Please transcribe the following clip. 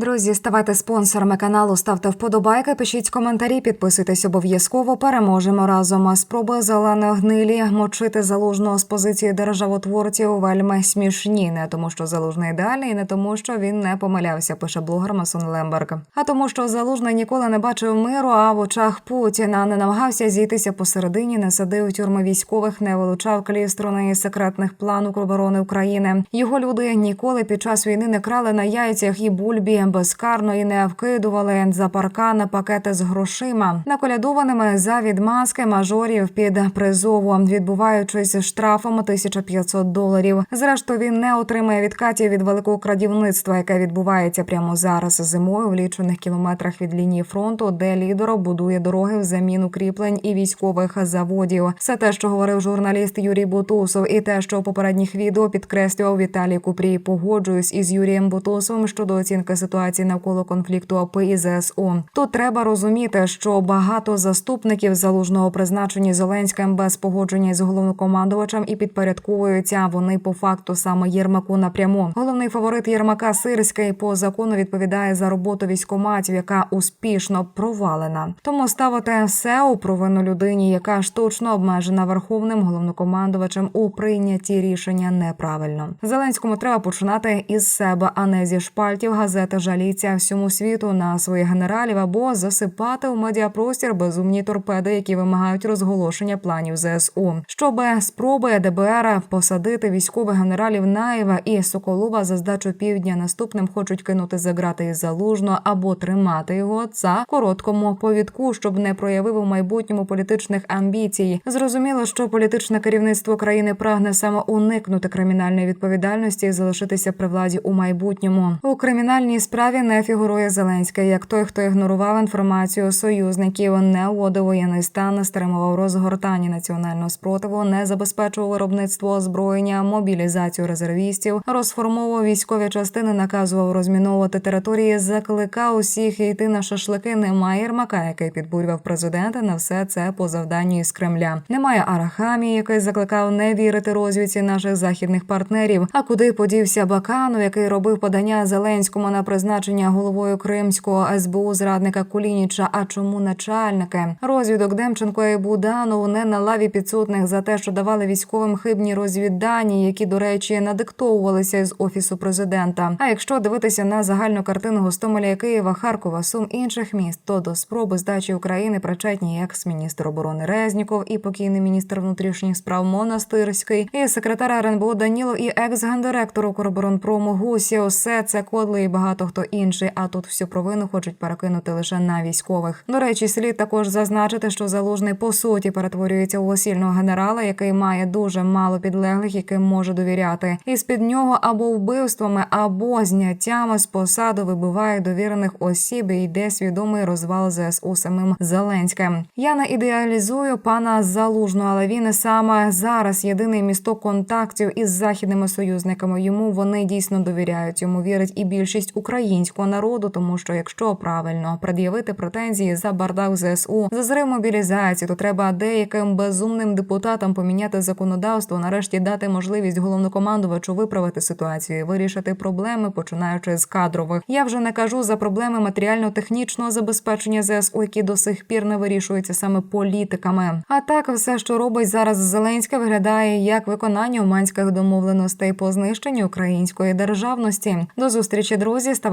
Друзі, ставайте спонсорами каналу, ставте вподобайки, пишіть коментарі, підписуйтесь обов'язково. Переможемо разом. А Спроби зеленої гнилі мочити залужного з позиції державотворців вельми смішні. Не тому, що залужний ідеальний, не тому, що він не помилявся. Пише блогер Масон Лемберг. А тому, що залужний ніколи не бачив миру. А в очах Путіна не намагався зійтися посередині, не садив тюрми військових, не вилучав клістрони секретних план оборони України. Його люди ніколи під час війни не крали на яйцях і бульбі безкарно і не вкидували за паркани пакети з грошима, наколядованими за відмазки мажорів під призову, відбуваючись штрафом 1500 доларів. Зрештою, він не отримає відкатів від великого крадівництва, яке відбувається прямо зараз зимою в лічених кілометрах від лінії фронту, де лідер будує дороги взамін укріплень і військових заводів. Все те, що говорив журналіст Юрій Бутусов, і те, що у попередніх відео підкреслював Віталій Купрій. Погоджуюсь із Юрієм Бутусовим щодо оцінки ситуації навколо конфлікту АП і ЗСУ. Тут треба розуміти, що багато заступників залужного призначені Зеленським без погодження з головнокомандувачем і підпорядковуються вони по факту саме Єрмаку напряму. Головний фаворит Єрмака Сирський по закону відповідає за роботу військоматів, яка успішно провалена. Тому ставити все у провину людині, яка штучно обмежена верховним головнокомандувачем у прийнятті рішення неправильно. Зеленському треба починати із себе, а не зі шпальтів газети жаліться всьому світу на своїх генералів або засипати у медіапростір безумні торпеди, які вимагають розголошення планів ЗСУ, щоб спроби ДБР посадити військових генералів Наєва і Соколова за здачу півдня наступним хочуть кинути за грати із залужно або тримати його за короткому повідку, щоб не проявив у майбутньому політичних амбіцій. Зрозуміло, що політичне керівництво країни прагне саме уникнути кримінальної відповідальності і залишитися при владі у майбутньому. У кримінальній справі не фігурує Зеленський, як той, хто ігнорував інформацію союзників, не вводив воєнний стан, стримував розгортання національного спротиву, не забезпечував виробництво озброєння, мобілізацію резервістів, розформовував військові частини, наказував розміновувати території, закликав усіх йти на шашлики. Немає Єрмака, який підбурював президента на все це по завданню із Кремля. Немає Арахамії, який закликав не вірити розвідці наших західних партнерів. А куди подівся Баканов, який робив подання Зеленському на призначення головою Кримського СБУ зрадника Кулініча. А чому начальники розвідок Демченко і Буданов не на лаві підсудних за те, що давали військовим хибні розвіддані, які, до речі, надиктовувалися з офісу президента. А якщо дивитися на загальну картину Гостомеля, Києва, Харкова, Сум інших міст, то до спроби здачі України причетні екс-міністр оборони Резніков і покійний міністр внутрішніх справ Монастирський, і секретар РНБО Даніло, і екс-гендиректор Укроборонпрому Гусі. Усе це кодли і багато хто інший. А тут всю провину хочуть перекинути лише на військових. До речі, слід також зазначити, що залужний по суті перетворюється у осільного генерала, який має дуже мало підлеглих, яким може довіряти. І з під нього або вбивствами, або зняттями з посаду вибиває довірених осіб і йде свідомий розвал ЗСУ самим Зеленським. Я не ідеалізую пана залужного, але він саме зараз єдиний місток контактів із західними союзниками. Йому вони дійсно довіряють. Йому вірить і більшість українського народу, тому що якщо правильно пред'явити претензії за бардак ЗСУ, за зрив мобілізації, то треба деяким безумним депутатам поміняти законодавство, нарешті дати можливість головнокомандувачу виправити ситуацію, і вирішити проблеми, починаючи з кадрових. Я вже не кажу за проблеми матеріально-технічного забезпечення ЗСУ, які до сих пір не вирішуються саме політиками. А так все, що робить зараз Зеленське, виглядає як виконання уманських домовленостей по знищенню української державності. До зустрічі, друзі.